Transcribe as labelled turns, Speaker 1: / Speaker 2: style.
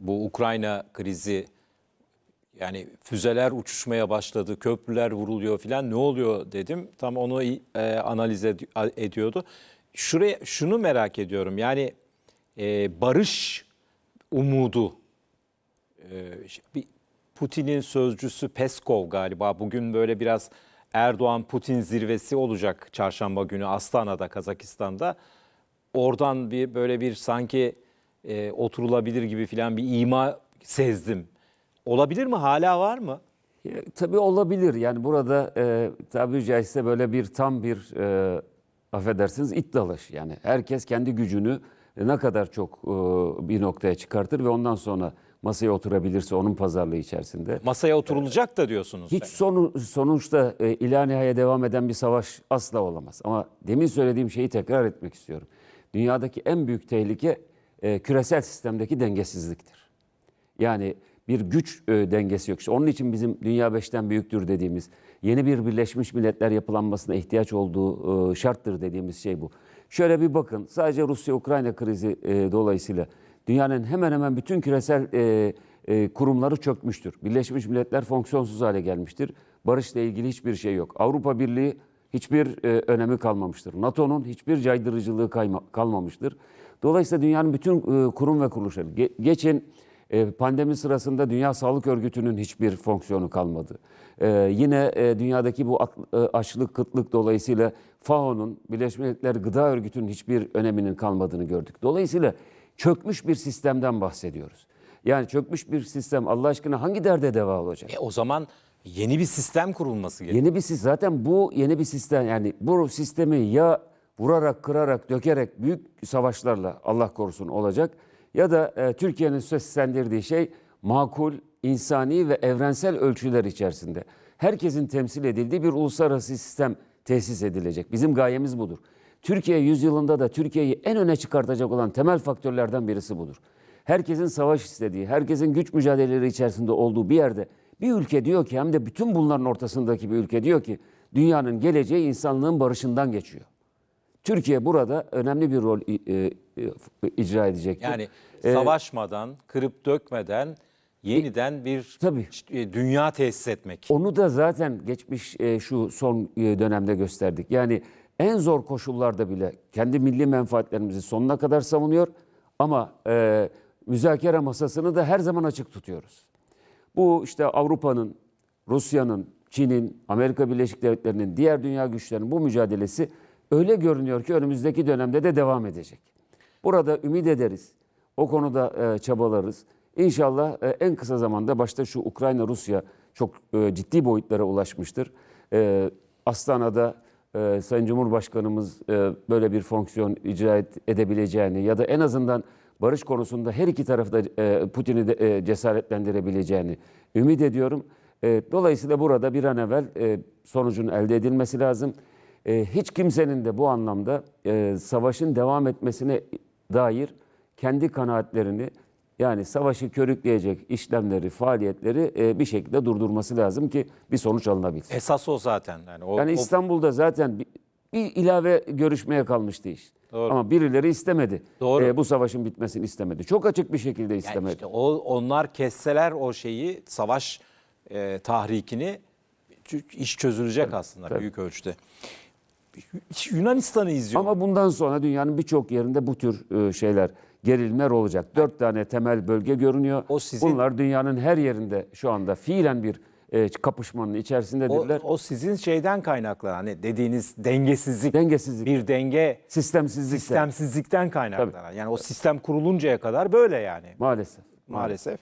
Speaker 1: bu Ukrayna krizi yani füzeler uçuşmaya başladı, köprüler vuruluyor filan ne oluyor dedim. Tam onu e, analiz ed- ediyordu. Şuraya şunu merak ediyorum. Yani e, barış umudu e, Putin'in sözcüsü Peskov galiba bugün böyle biraz Erdoğan Putin zirvesi olacak çarşamba günü Astana'da Kazakistan'da. Oradan bir böyle bir sanki e, oturulabilir gibi filan bir ima sezdim. Olabilir mi? Hala var mı?
Speaker 2: Ya, Tabii olabilir. Yani burada e, tabiri caizse böyle bir tam bir e, affedersiniz it dalış. Yani herkes kendi gücünü ne kadar çok e, bir noktaya çıkartır ve ondan sonra masaya oturabilirse onun pazarlığı içerisinde.
Speaker 1: Masaya oturulacak da diyorsunuz.
Speaker 2: Hiç sonu, sonuçta e, ila nihaya devam eden bir savaş asla olamaz. Ama demin söylediğim şeyi tekrar etmek istiyorum. Dünyadaki en büyük tehlike e, küresel sistemdeki dengesizliktir. Yani bir güç e, dengesi yok. İşte onun için bizim dünya beşten büyüktür dediğimiz, yeni bir Birleşmiş Milletler yapılanmasına ihtiyaç olduğu e, şarttır dediğimiz şey bu. Şöyle bir bakın, sadece Rusya-Ukrayna krizi e, dolayısıyla dünyanın hemen hemen bütün küresel e, e, kurumları çökmüştür. Birleşmiş Milletler fonksiyonsuz hale gelmiştir. Barışla ilgili hiçbir şey yok. Avrupa Birliği hiçbir e, önemi kalmamıştır. NATO'nun hiçbir caydırıcılığı kayma- kalmamıştır. Dolayısıyla dünyanın bütün e, kurum ve kuruluşları, ge- geçin e, pandemi sırasında Dünya Sağlık Örgütü'nün hiçbir fonksiyonu kalmadı. E, yine e, dünyadaki bu e, açlık, kıtlık dolayısıyla FAO'nun, Birleşmiş Milletler Gıda Örgütü'nün hiçbir öneminin kalmadığını gördük. Dolayısıyla çökmüş bir sistemden bahsediyoruz. Yani çökmüş bir sistem Allah aşkına hangi derde deva olacak?
Speaker 1: E, o zaman yeni bir sistem kurulması gerekiyor.
Speaker 2: Yeni bir sistem zaten bu yeni bir sistem yani bu sistemi ya vurarak kırarak dökerek büyük savaşlarla Allah korusun olacak ya da e, Türkiye'nin seslendirdiği şey makul, insani ve evrensel ölçüler içerisinde herkesin temsil edildiği bir uluslararası sistem tesis edilecek. Bizim gayemiz budur. Türkiye yüzyılında da Türkiye'yi en öne çıkartacak olan temel faktörlerden birisi budur. Herkesin savaş istediği, herkesin güç mücadeleleri içerisinde olduğu bir yerde bir ülke diyor ki hem de bütün bunların ortasındaki bir ülke diyor ki dünyanın geleceği insanlığın barışından geçiyor. Türkiye burada önemli bir rol e, e, icra edecektir.
Speaker 1: Yani
Speaker 2: E,
Speaker 1: savaşmadan, kırıp dökmeden yeniden bir
Speaker 2: tabii.
Speaker 1: e, dünya tesis etmek.
Speaker 2: Onu da zaten geçmiş e, şu son e, dönemde gösterdik. Yani en zor koşullarda bile kendi milli menfaatlerimizi sonuna kadar savunuyor ama e, müzakere masasını da her zaman açık tutuyoruz. Bu işte Avrupa'nın, Rusya'nın, Çin'in, Amerika Birleşik Devletleri'nin, diğer dünya güçlerinin bu mücadelesi öyle görünüyor ki önümüzdeki dönemde de devam edecek. Burada ümit ederiz. O konuda e, çabalarız. İnşallah e, en kısa zamanda başta şu Ukrayna-Rusya çok e, ciddi boyutlara ulaşmıştır. Astana'da Sayın Cumhurbaşkanımız böyle bir fonksiyon icra edebileceğini ya da en azından barış konusunda her iki tarafı da e, Putin'i de e, cesaretlendirebileceğini ümit ediyorum. E, dolayısıyla burada bir an evvel e, sonucun elde edilmesi lazım. E, hiç kimsenin de bu anlamda e, savaşın devam etmesine dair kendi kanaatlerini yani savaşı körükleyecek işlemleri, faaliyetleri e, bir şekilde durdurması lazım ki bir sonuç alınabilsin.
Speaker 1: Esas o zaten. Yani, o,
Speaker 2: Yani İstanbul'da zaten bir, ilave görüşmeye kalmıştı iş.
Speaker 1: Doğru.
Speaker 2: Ama birileri istemedi.
Speaker 1: Doğru.
Speaker 2: E, bu savaşın bitmesini istemedi. Çok açık bir şekilde
Speaker 1: yani
Speaker 2: istemedi.
Speaker 1: işte o onlar kesseler o şeyi savaş e, tahrikini iş çözülecek aslında büyük ölçüde. Yunanistan'ı izliyor.
Speaker 2: Ama bundan sonra dünyanın birçok yerinde bu tür e, şeyler, gerilmeler olacak. Dört tane temel bölge görünüyor.
Speaker 1: O sizin-
Speaker 2: Bunlar dünyanın her yerinde şu anda fiilen bir e, kapışmanın
Speaker 1: o,
Speaker 2: içerisindedirler.
Speaker 1: o sizin şeyden kaynaklı hani dediğiniz dengesizlik,
Speaker 2: Dengesizlik,
Speaker 1: bir denge
Speaker 2: sistemsizlik
Speaker 1: sistemsizlikten kaynaklanan. Yani o sistem kuruluncaya kadar böyle yani
Speaker 2: maalesef.
Speaker 1: maalesef.